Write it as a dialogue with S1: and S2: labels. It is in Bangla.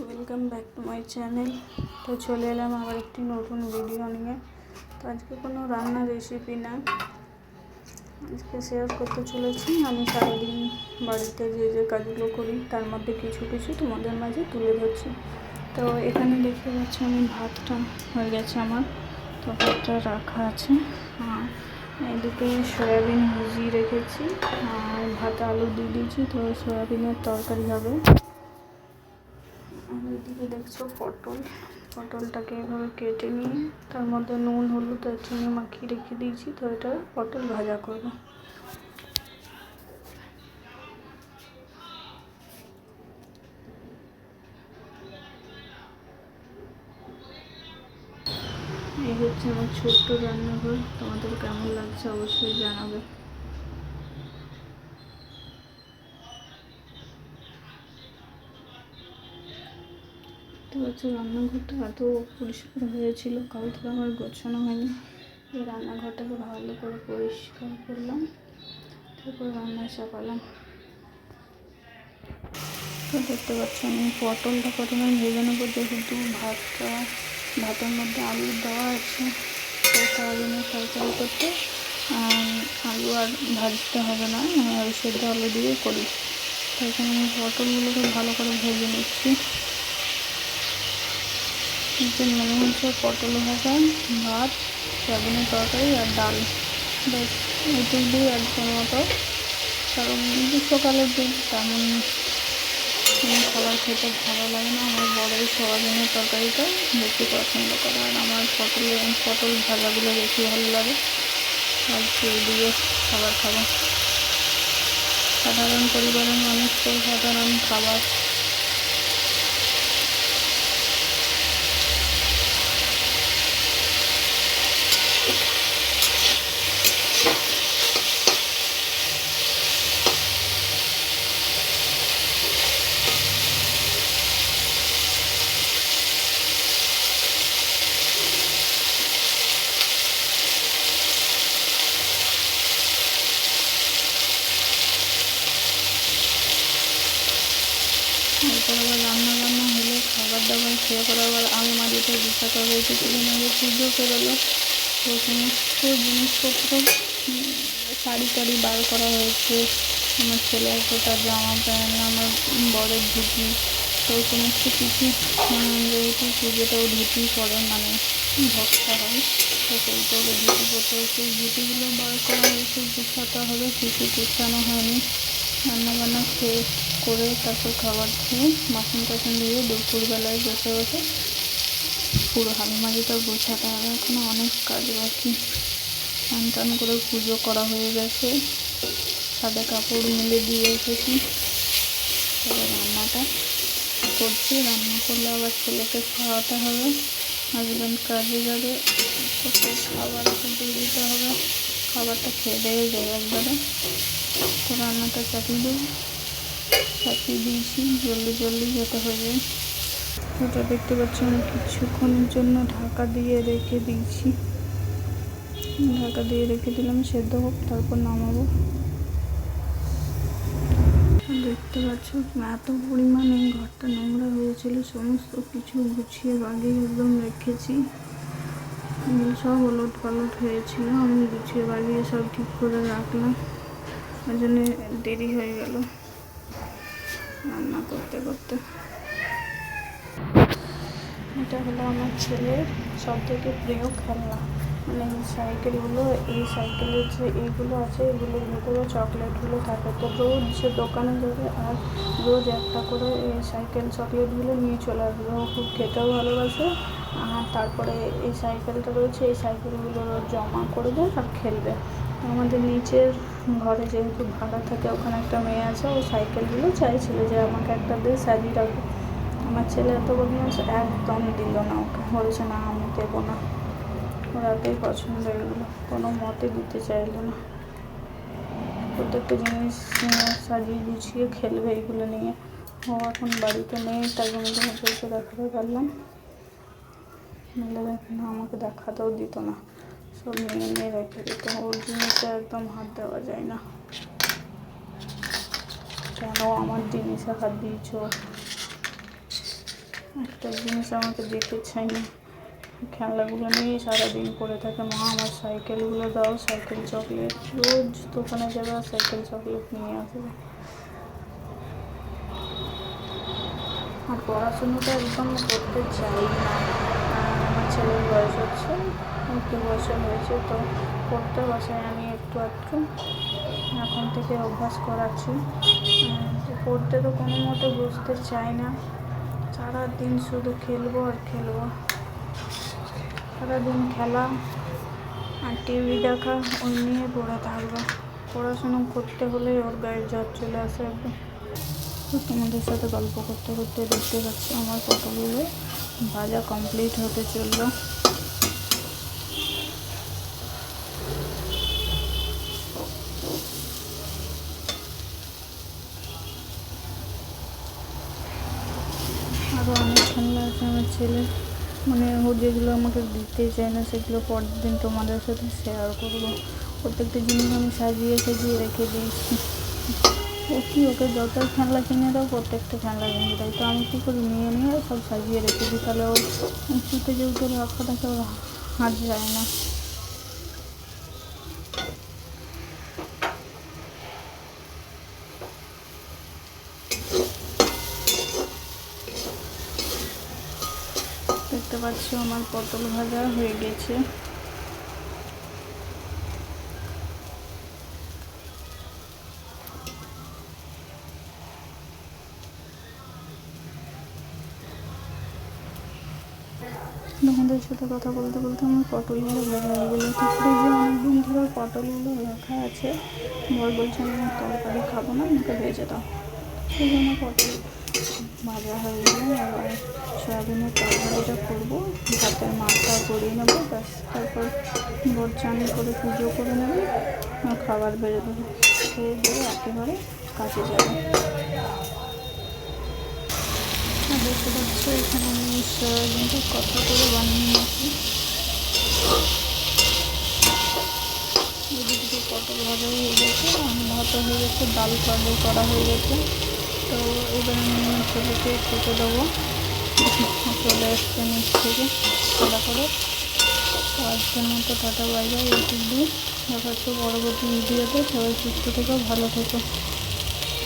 S1: Welcome back to my channel তো চলে এলাম আবার একটি নতুন ভিডিও নিয়ে। তো আজকে কোনো রান্নার রেসিপি না। আজকে শেয়ার করতে চলেছি। আমি সারাদিন বাড়িতে যে যে কাজগুলো করি, তার মধ্যে কিছু কিছু তোমাদের মাঝে তুলে ধরছি। তো এখানে দেখতে পাচ্ছি আমি ভাতটা হয়ে গেছে আমার। তো ভাতটা রাখা আছে। আর এদিকে সয়াবিন ভিজিয়ে রেখেছি। আর ভাত আলু দিয়ে দিয়েছি। তো সয়াবিনের তরকারি হবে। আর এদিকে দেখছ পটল। পটলটাকে এভাবে কেটে নিয়ে তার মধ্যে নুন, হলুদ আর চিনি মাখিয়ে রেখে দিয়েছি, তো এটা পটল ভাজা করব। এই হচ্ছে আমার ছোট্ট রান্নাঘর। তোমাদের কেমন লাগছে অবশ্যই জানাবে। তো হচ্ছে রান্নাঘরটা এত পরিষ্কার হয়েছিল, কাল থেকে আমার গোছানো হয়নি। রান্নাঘরটাকে ভালো করে পরিষ্কার করলাম, তারপর রান্না চাপালাম দেখতে পাচ্ছি আমি পটলটা প্রথমে ভেজে নেব, যেহেতু ভাতটা, ভাতের মধ্যে আলু দেওয়া আছে, তো সয়াবিনের তরকারি করতে আলু আর ভাজতে হবে না আর সেদ্ধ আলু দিয়ে করি। তো এখানে আমি পটলগুলোকে ভালো করে ভেজে নিচ্ছি। যে মনে হচ্ছে, পটল ভাজা, ভাত, সয়াবিনের তরকারি আর ডাল। ব্যাস এটুক দিয়ে একজন মতো। কারণ গ্রীষ্মকালের দিন তেমন খাবার খেতে ভালো লাগে না। আমার বড়ই সয়াবিনের তরকারিটা বেশি পছন্দ করে আর আমার পটল পটল ভাজাগুলো বেশি ভালো লাগে। আর দিয়ে খাবার খাব। সাধারণ পরিবারের মানুষ তো সাধারণ খাবার এরপর আবার রান্না বান্না হলে খাবার দাবার খেয়ে পরে আবার আলমারিতে বিছাতে হবে কিছুদিন আগে পুজো বেরোলো তো সমস্ত জিনিসপত্র শাড়ি টাড়ি বার করা হয়েছে। আমার ছেলের ফোটা জামা প্যান্ট, আমার বরের ধুতি, তো সমস্ত কিছু যেহেতু পুজোটাও ধুতি করে মানে ভক্তা হয়। তো সেইটাকে ধুতি করতে সেই ধুতিগুলো বার করা হয়েছে গুছাতে হবে, কিছু গুছানো হয়নি। রান্নাবান্না খেয়ে করে তারপর খাবার খেয়ে বাসন টাসন দিয়ে দুপুরবেলায় বসে বসে পুরো আলমারিটা গোছাতে হবে। এখনও অনেক কাজ বাকি। স্নান টান করে পুজো করা হয়ে গেছে। সাদা কাপড় মিলে দিয়ে এসেছি। তবে রান্নাটা করছি। রান্না করলে আবার ছেলেকে খাওয়াতে হবে। হাজব্যান্ড কাজে যাবে। খাবার দিয়ে দিতে হবে। খাবারটা খেয়ে দেবে যাবে একবারে। তো রান্নাটা চাপিয়ে দেবো। চাপিয়ে দিয়েছি, জলদি জলদি যেতে হবে। ওটা দেখতে পাচ্ছি, আমি কিছুক্ষণের জন্য ঢাকা দিয়ে রেখে দিয়েছি। ঢাকা দিয়ে রেখে দিলাম, সেদ্ধ হোক, তারপর নামাবো। দেখতে পাচ্ছ, এত পরিমাণে ঘরটা নোংরা হয়েছিল, সমস্ত কিছু গুছিয়ে বাগিয়ে একদম রেখেছি। সব ওলট পালট হয়েছিল, আমি গুছিয়ে বাগিয়ে সব ঠিক করে রাখলাম। ওই জন্যে দেরি হয়ে গেল। রান্না করতে করতে। এটা হলো আমার ছেলের সব থেকে প্রিয় খেলনা। মানে এই সাইকেলগুলো, এই সাইকেলের যে এইগুলো আছে এগুলোর ভেতরে চকলেটগুলো থাকে, তো রোজ সে দোকানে যাবে আর রোজ একটা করে এই সাইকেল, চকলেটগুলো নিয়ে চলে আসবে। ও খুব খেতেও ভালোবাসে তারপরে এই সাইকেলটা রয়েছে, এই সাইকেলগুলো জমা করবে আর খেলবে। আমাদের নিচের ঘরে যেহেতু ভাড়া থাকে, ওখানে একটা মেয়ে আছে, ও সাইকেলগুলো চাইছিল যে আমাকে একটা দিয়ে সাজিয়ে রাখো আমার ছেলে এত বদমাস একদম দিল না ওকে। বলছে, না, আমি দেবো না। ওর এতই পছন্দ এগুলো কোনো মতে দিতে চাইলো না। প্রত্যেকটা জিনিস সাজিয়ে গুছিয়ে খেলবে এগুলো নিয়ে। ও এখন বাড়িতে নেই, তাই জন্য তোমাদেরকে দেখাতে পারলাম। নাহলে না আমাকে দেখাতেও দিত না। সব নিয়ে নিয়ে রেখে দিত, ওর জিনিসে একদম হাত দেওয়া যায় না। কেন আমার জিনিসে হাত দিয়েছ? একটা জিনিস আমাকে যেতে চাই না খেলনাগুলো নিয়েই সারাদিন পড়ে থাকে। মা, আমার সাইকেলগুলো দাও, সাইকেল চকলেট। রোজ দোকানে যাবে আর সাইকেল চকলেট নিয়ে আসবে। আর পড়াশুনোটা একদম করতে চাই না। ছেলের বয়স হচ্ছে, একটু বছর হয়েছে, তো পড়তে বসে আমি একটু একটু এখন থেকে অভ্যাস করাচ্ছি। পড়তে তো কোনো মতো বুঝতে চাই না। সারাদিন শুধু খেলব আর খেলব। সারাদিন খেলা আর টিভি দেখা, ওই নিয়ে পড়ে থাকবে। পড়াশুনো করতে হলে ওর গায়ে জ্বর চলে আসে একদম। তোমাদের সাথে গল্প করতে করতে দেখতে পাচ্ছি আমার পটলগুলো ভাজা কমপ্লিট হতে চলল। আরও অনেক খেলনা আছে আমার ছেলে। মানে ও যেগুলো আমাকে দিতে চায় না, সেগুলো পরের দিন তোমাদের সাথে শেয়ার করব। প্রত্যেকটা জিনিস আমি সাজিয়ে সাজিয়ে রেখে দিয়েছি। কি ওকে যত খেলনা কিনে দাও, প্রত্যেকটা খেলনা ভেঙে দেয় তো আমি কী করি, নিয়ে নিয়ে সব সাজিয়ে রেখে দিই। তাহলে ও উঁচুতে যেহেতু রাখা থাকে ওর হাত যায় না। দেখতে পাচ্ছ, আমার পটল ভাজা হয়ে গেছে। তোমাদের সাথে কথা বলতে বলতে আমার পটলগুলো ভাজা হয়ে গেলো তো ফ্রিজে অনেকদিন ধরে পটলগুলো রাখা আছে। বর বলছে আমি তরকারি খাব না, আমাকে ভেজে দাও। সেই জন্য পটল ভাজা হয়ে গেলে আবার সয়াবিনের তরকারিটা করব। ভাতের মাথা গড়িয়ে নেব, ব্যাস, তারপর বর চান করে পুজো করে নেবে খাবার বেড়ে দেবো। খেয়ে দিয়ে একেবারে কাজে যাবে আর দেখতে পাচ্ছ এখানে আমি সয়াবিনটা কত করে বানিয়ে নিয়েছি। এদিকে পটল ভাজা হয়ে গেছে ভাতও হয়ে গেছে, ডাল তরকারি করা হয়ে গেছে। তো এবার আমি ছেলেকে খেতে দেবো। চলে এসছে নিচ থেকে খেলা করে। তো আজকের মতো টাটা, বাই বাই। ইউটিউব দিয়ে দেখা পরবর্তী ভিডিওতে। সবাই সুস্থ থেকো, ভালো থেকো।